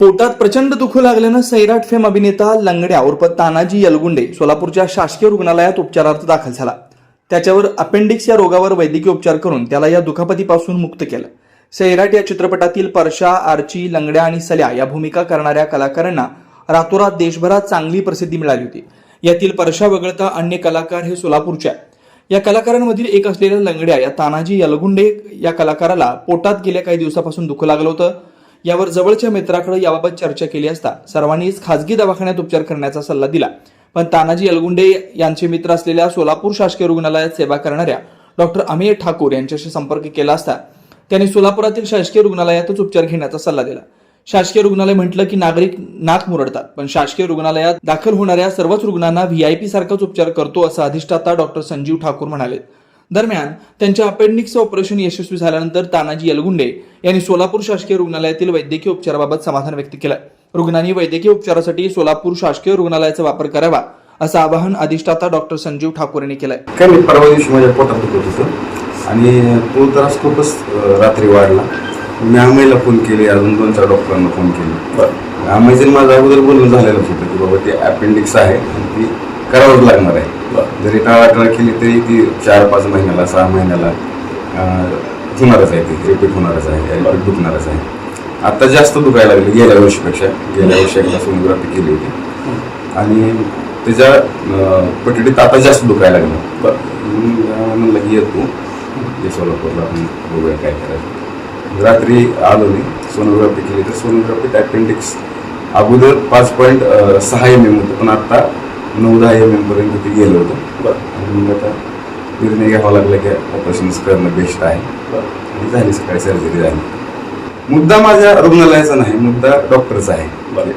पोटात प्रचंड दुखू लागल्यानं सैराट फेम अभिनेता लंगड्या उर्फ तानाजी यलगुंडे सोलापूरच्या शासकीय रुग्णालयात उपचारार्थ दाखल झाला. त्याच्यावर अपेंडिक्स या रोगावर वैद्यकीय उपचार करून त्याला या दुखापतीपासून मुक्त केलं. सैराट या चित्रपटातील परशा आर्ची लंगड्या आणि सल्या या भूमिका करणाऱ्या कलाकारांना रातोरात देशभरात चांगली प्रसिद्धी मिळाली होती. यातील परशा वगळता अन्य कलाकार हे सोलापूरच्या या कलाकारांमधील एक असलेल्या लंगड्या या तानाजी यलगुंडे या कलाकाराला पोटात गेल्या काही दिवसापासून दुःख लागलं होतं. यावर जवळच्या मित्राकडे याबाबत चर्चा केली असता सर्वांनीच खासगी दवाखान्यात उपचार करण्याचा सल्ला दिला. पण तानाजी अलगुंडे यांचे मित्र असलेल्या सोलापूर शासकीय रुग्णालयात सेवा करणाऱ्या डॉक्टर अमेय ठाकूर यांच्याशी संपर्क केला असता त्यांनी सोलापुरातील शासकीय रुग्णालयातच उपचार घेण्याचा सल्ला दिला. शासकीय रुग्णालय म्हटलं की नागरिक नाक मुरडतात पण शासकीय रुग्णालयात दाखल होणाऱ्या सर्वच रुग्णांना व्हीआयपी सारखाच उपचार करतो असं अधिष्ठाता डॉक्टर संजीव ठाकूर म्हणाले. दरम्यान त्यांच्या अपेंडिक्सचं ऑपरेशन यशस्वी झाल्यानंतर तानाजी यलगुंडे यांनी सोलापूर शासकीय रुग्णालयातील वैद्यकीय उपचाराबाबत समाधान व्यक्त केलं. रुग्णांनी वैद्यकीय उपचारासाठी सोलापूर शासकीय रुग्णालयाचा वापर करावा असं आवाहन अधिष्ठाता डॉक्टर संजीव ठाकूर यांनी केलंय. काय परवा दिवशी माझ्या पोटात दुखत होतं आणि तो त्रास खूपच रात्री वाढला. मी आम्हाला फोन केले अजून दोन चार डॉक्टरांना फोन केले. आम्हाला माझं अगोदर बोलणं झालेलंच होतं की बाबा ते अपेंडिक्स आहे आणि ती करावंच लागणार आहे. जरी टाळाटाळ केली तरी ती चार पाच महिन्याला सहा महिन्याला होणारच आहे ती. रिपीट होणारच आहे. रिपीट दुखणारच आहे. आता जास्त दुखायला लागली गेल्या वर्षीपेक्षा. गेल्या वर्षी एकदा सोनोग्राफी केली होती. आणि त्याच्या पटडीत आता जास्त दुखायला लागलं. म्हणलं की येतो. ये सोलापूरला आपण बघूया काय करायचं. रात्री आलो मी. सोनोग्राफी केली तर सोनोग्राफीत अपेंडिक्स अगोदर पाच पॉईंट सहा एम एम होतं. पण आता नऊ दहा एम एम पर्यंत ते गेलं होतं. आणि मग आता निर्णय घ्यावा लागला की ऑपरेशन करणं बेस्ट आहे. आणि झाली सकाळी सर्जरी झाली. मुद्दा माझ्या रुग्णालयाचा नाही मुद्दा डॉक्टरचा आहे.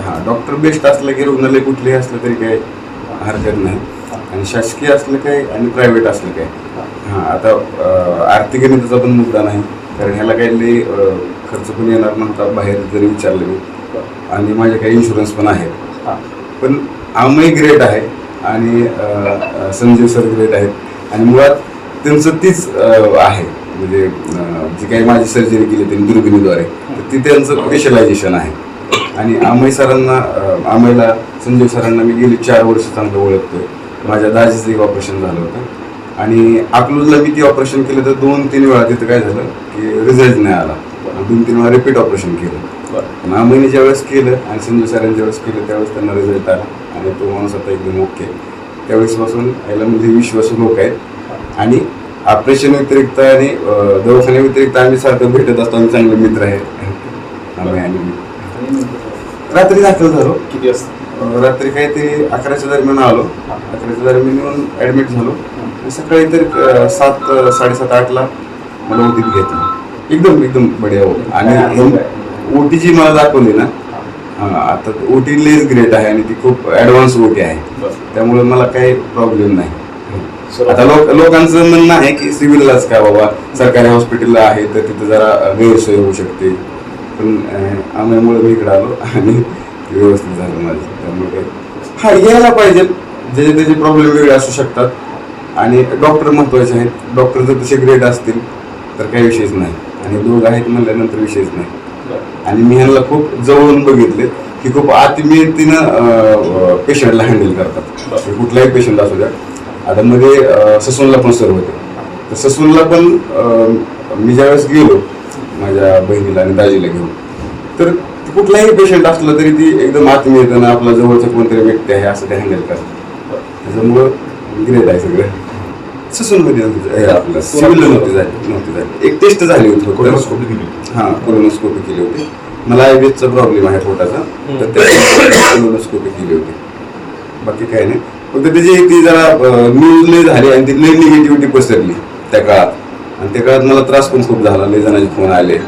हा डॉक्टर बेस्ट असलं की रुग्णालय कुठलेही असलं तरी काही हरकत नाही. आणि शासकीय असलं काय आणि प्रायव्हेट असलं काय हा. आता आर्थिक गणिताचा पण मुद्दा नाही. कारण ह्याला काही खर्च पण येणार नव्हता बाहेर जरी विचारलं मी. आणि माझे काही इन्शुरन्स पण आहेत. पण आमही ग्रेट आहे आणि अं, संजीव सर ग्रेट आहेत. आणि मुळात त्यांचं तीच आहे. म्हणजे जी काही माझी सर्जरी केली त्यांनी दुर्बिणीद्वारे तर ती त्यांचं स्पेशलायझेशन आहे. आणि आमय सरांना आमयला संजीव सरांना मी गेली चार वर्ष चांगलं ओळखतोय. माझ्या दाजीचं एक ऑपरेशन झालं होतं. आणि अकलूजला मी ती ऑपरेशन केलं तर दोन तीन वेळा तिथं काय झालं की रिझल्ट नाही आला. दोन तीन वेळा रिपीट ऑपरेशन केलं. पण आम्ही ज्या वेळेस केलं आणि संजू सरांनी वेळेस केलं त्यावेळेस त्यांना रिझल्ट आला. आणि तो माणूस आता एकदम ओके त्यावेळेसपासून याला म्हणजे विश्वासू लोक आहेत. आणि ऑपरेशन व्यतिरिक्त आणि दवाखान्या व्यतिरिक्त आम्ही सारखं भेटत असतो. आम्ही चांगले मित्र आहेत आम्ही आणि मी. रात्री दाखल झालो. किती वाजता? अं, रात्री काही ते अकराच्या दरम्यान आलो. अकराच्या दरम्यान येऊन ॲडमिट झालो. सकाळी तर सात साडेसात आठला मला ओटीत घेतलं. एकदम एकदम बढिया हो आणि ओटी जी मला दाखवली ना हा, आता ओटी लेस ग्रेट आहे आणि ती खूप ॲडव्हान्स ओटी आहे. त्यामुळे मला काही प्रॉब्लेम नाही. आता लोक लोकांचं म्हणणं आहे की सिव्हिललाच काय बाबा? सरकारी हॉस्पिटलला आहे तर तिथं जरा गैरसोय होऊ शकते. पण आम्हाला मी इकडे आलो आणि व्यवस्थित झालं माझं. त्यामुळे काही- हा यायला पाहिजे. ज्याचे त्याचे प्रॉब्लेम वेगळे असू शकतात. आणि डॉक्टर महत्त्वाचे आहेत. डॉक्टर जर तसे ग्रेट असतील तर काही विषयच नाही. आणि दोघ आहेत म्हणल्यानंतर विषयच नाही. आणि मी ह्यांना खूप जवळून बघितले की खूप आत्मीयतेनं पेशंटला हँडल करतात. कुठलाही पेशंट असू द्या. आता मध्ये ससूनला पण सर होते तर ससूनला पण मी ज्यावेळेस गेलो माझ्या बहिणीला आणि दाजीला घेऊन तर कुठलाही पेशंट असलं तरी ती एकदम आत्मीयतेनं आपला जवळचा कोणतरी व्यक्ती आहे असं ते हँडल करतात. त्याच्यामुळं ग्रेट आहे सगळं. ससूनमध्ये हे. आपलं सिव्हिल नव्हती झाली नव्हती झाली. एक टेस्ट झाली होती फक्त. कोलोनोस्कोपी केली हा कोलोनोस्कोपी केली होती. मला आयबीएसचा प्रॉब्लेम आहे पोटाचा तर त्या कोलोनोस्कोपी केली होती. बाकी काही नाही. फक्त त्याची ती जरा न्यूज लय झाली आणि ती लय निगेटिव्हिटी पसरली त्या काळात. आणि त्या काळात मला त्रास पण खूप झाला लय जणांचे फोन आले.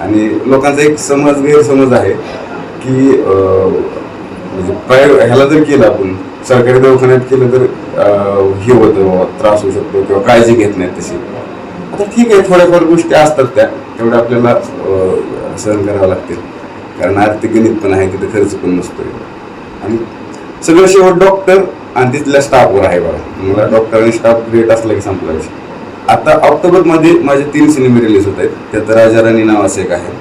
आणि लोकांचा एक समज गैरसमज आहे की म्हणजे प्राय ह्याला जर केलं आपण सरकारी दवाखान्यात केलं तर हे होतं त्रास होऊ शकतो किंवा काळजी घेत नाहीत तशी. आता ठीक आहे थोड्याफार गोष्टी असतात त्या. तेवढ्या आपल्याला सहन करावं लागतील. कारण आर्थिक गणित पण आहे तिथे खर्च पण नसतोय. आणि सगळं शेवट डॉक्टर आणि तिथल्या स्टाफवर आहे बघा. मला डॉक्टर आणि स्टाफ ग्रेट असला की संपला विषय. आता ऑक्टोबरमध्ये माझे तीन सिनेमे रिलीज होत आहेत. त्यात राजा राणी नावाचं एक आहे.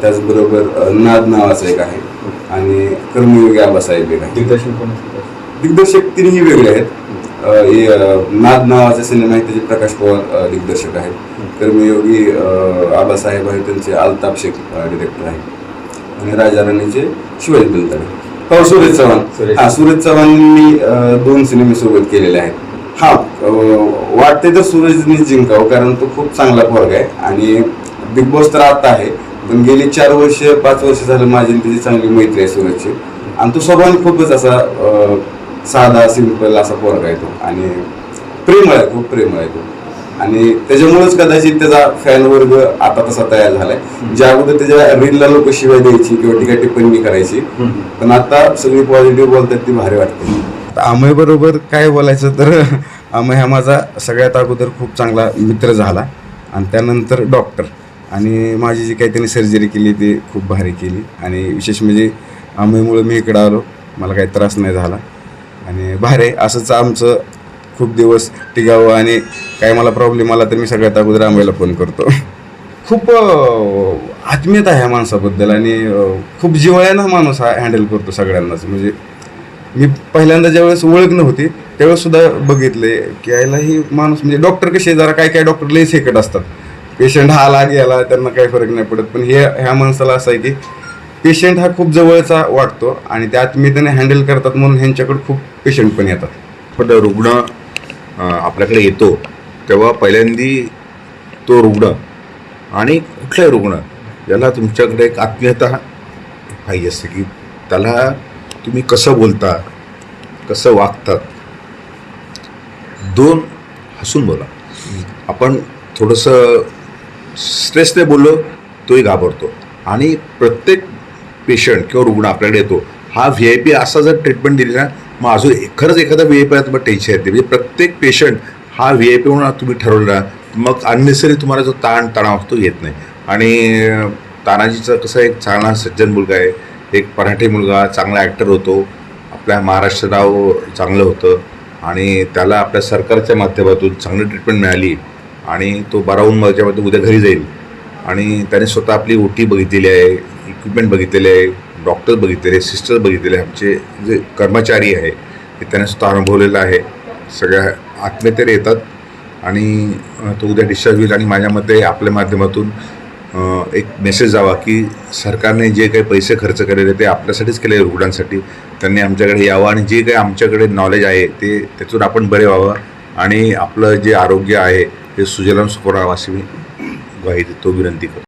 त्याचबरोबर नाद नावाचं एक आहे. आणि कर्मयोगी आबासाहेब एक आहे. दिग्दर्शन कोण दिग्दर्शक तिन्ही वेगळे आहेत. हे, नाद नावाचा सिनेमा आहे त्याचे प्रकाश पवार दिग्दर्शक आहेत. कर्मयोगी आबासाहेब आहेत त्यांचे अल्ताफ शेख डिरेक्टर आहेत. आणि राजा राणीचे शिवाजी दलताडे हो सुरेश चव्हाण. हा सुरेश चव्हाणांनी दोन सिनेमे सोबत केलेले आहेत. हा वाटते तर सूरजनी जिंकावं कारण तो खूप चांगला पोरगा आहे. आणि बिग बॉस तर आता आहे पण गेली चार वर्ष पाच वर्ष झालं माझी त्याची चांगली मैत्री आहे सूरजची आणि तो स्वभावाने खूपच असा साधा सिंपल असा पोरगा आहे तो. आणि प्रेमळ आहे खूप प्रेमळ आहे तो. आणि त्याच्यामुळेच कदाचित त्याचा फॅन वर्ग आता तसा तयार झालाय. ज्या अगोदर त्याच्या रीलला लोक शिवाय द्यायची किंवा टीका टिप्पणी करायची. पण आता सगळी पॉझिटिव्ह बोलतात ती भारी वाटते. अमय बरोबर काय बोलायचं तर अमय हा माझा सगळ्यात अगोदर खूप चांगला मित्र झाला. आणि त्यानंतर डॉक्टर आणि माझी जी काही त्यांनी सर्जरी केली ती खूप भारी केली. आणि विशेष म्हणजे अमयमुळे मी इकडं आलो. मला काही त्रास नाही झाला. आणि भारी असंच आमचं खूप दिवस टिकावं आणि काय मला प्रॉब्लेम आला तर मी सगळ्यात अगोदर आंब्याला फोन करतो. खूप आत्मीयता आहे ह्या माणसाबद्दल आणि खूप जिव्हाळ्यानं हा माणूस हा हँडल करतो सगळ्यांनाच. म्हणजे मी पहिल्यांदा ज्यावेळेस ओळख नव्हती त्यावेळेस सुद्धा बघितले की यायला ही माणूस म्हणजे डॉक्टर कसे जरा काय काय डॉक्टर लई सेकट असतात. पेशंट हा आला गेला त्यांना काही फरक नाही पडत. पण हे ह्या माणसाला असं आहे की पेशंट हा खूप जवळचा वाटतो आणि त्यात मी त्यांना हँडल करतात म्हणून ह्यांच्याकडे खूप पेशंट पण येतात. पण रुग्ण आपल्याकडे येतो तेव्हा पहिल्यांदी तो रुग्ण आणि कुठलाही रुग्ण याला तुमच्याकडे एक आत्मीयता पाहिजे असते की त्याला तुम्ही कसं बोलता कसं वागतात दोन हसून बोला. आपण थोडंसं स्ट्रेसने बोललो तोही घाबरतो. आणि प्रत्येक पेशंट किंवा रुग्ण आपल्याकडे येतो. हा व्ही आय पी असा जर ट्रीटमेंट दिली ना मग अजून खरंच एखादा व्ही आय पी तुम्हाला टेन्शन येते. म्हणजे प्रत्येक पेशंट हा व्ही आय पी म्हणून तुम्ही ठरवलं ना मग अननेसरी तुम्हाला जो ताण तणाव तो येत नाही. आणि तानाजीचा कसं एक चांगला सज्जन मुलगा आहे. एक मराठी मुलगा चांगला ॲक्टर होतो. आपल्या महाराष्ट्र नाव चांगलं होतं. आणि त्याला आपल्या सरकारच्या माध्यमातून चांगली ट्रीटमेंट मिळाली. आणि तो बरा होऊन माझ्यामध्ये उद्या घरी जाईल. आणि त्याने स्वतः आपली ओटी बघितलेली आहे. इक्विपमेंट बघितलेले आहे डॉक्टर बघितलेले सिस्टर बघितलेले आमचे जे कर्मचारी आहे ते त्यांना स्वतः अनुभवलेलं आहे. सगळ्या आत्मीयतेने येतात आणि तो उद्या डिस्चार्ज होईल आणि माझ्या मते आपल्या माध्यमातून एक मेसेज जावा की सरकारने जे काही पैसे खर्च केलेले ते आपल्यासाठीच केले रुग्णांसाठी. त्यांनी आमच्याकडे यावं आणि जे काही आमच्याकडे नॉलेज आहे ते त्यातून आपण बरे व्हावं. आणि आपलं जे आरोग्य आहे ते सुजलाम सुफलाम अशी मी ग्वाही देतो विनंती करतो.